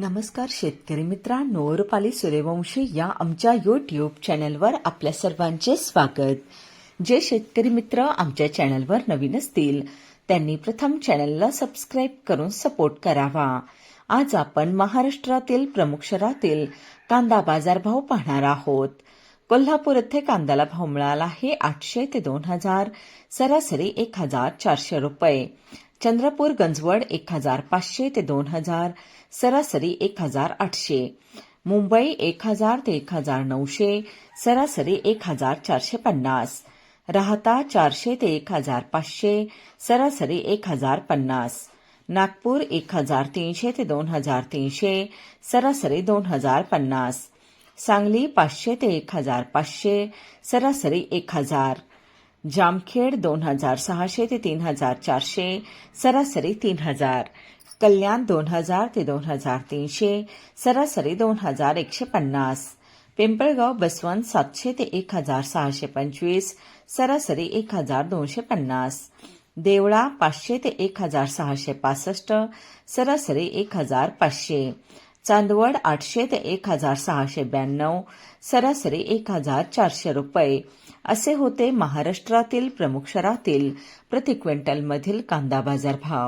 नमस्कार शेतकरी मित्रांनो रुपाली सूर्यवंशी या आमच्या यूट्यूब चॅनलवर आपल्या सर्वांचे स्वागत. जे शेतकरी मित्र आमच्या चॅनलवर नवीन असतील त्यांनी प्रथम चॅनलला सबस्क्राईब करून सपोर्ट करावा. आज आपण महाराष्ट्रातील प्रमुख शहरातील कांदा बाजारभाव पाहणार आहोत. कोल्हापूर येथे कांद्याला भाव मिळाला आहे आठशे ते दोन हजार सरासरी एक हजार चारशे रुपये. चंद्रपूर गंजवड एक हजार पाचशे ते दोन हजार सरासरी एक हजार आठशे. मुंबई एक हजार ते एक हजार नऊशे सरासरी एक हजार चारशे पन्नास. राहता चारशे ते एक हजार पाचशे सरासरी एक हजार पन्नास. नागपूर एक हजार तीनशे ते दोन हजार तीनशे सरासरी दोन हजार पन्नास. सांगली पाचशे ते एक हजार पाचशे सरासरी एक हजार. जामखेड दोन हजार सहाशे ते तीन हजार चारशे सरासरी तीन हजार. कल्याण दोन हजार ते दोन हजार तीनशे सरासरी दोन हजार एकशे पन्नास. पिंपळगाव बसवंत सातशे ते एक हजार सहाशे पंचवीस सरासरी एक हजार दोनशे पन्नास. देवळा पाचशे ते एक हजार सहाशे पासष्ट सरासरी एक हजार पाचशे. चांदवड आठशे ते एक हजार सहाशे ब्याण्णव सरासरी एक हजार चारशे रुपये. असे होते महाराष्ट्रातील प्रमुख शहरातील प्रति क्विंटलमधील कांदा बाजार भाव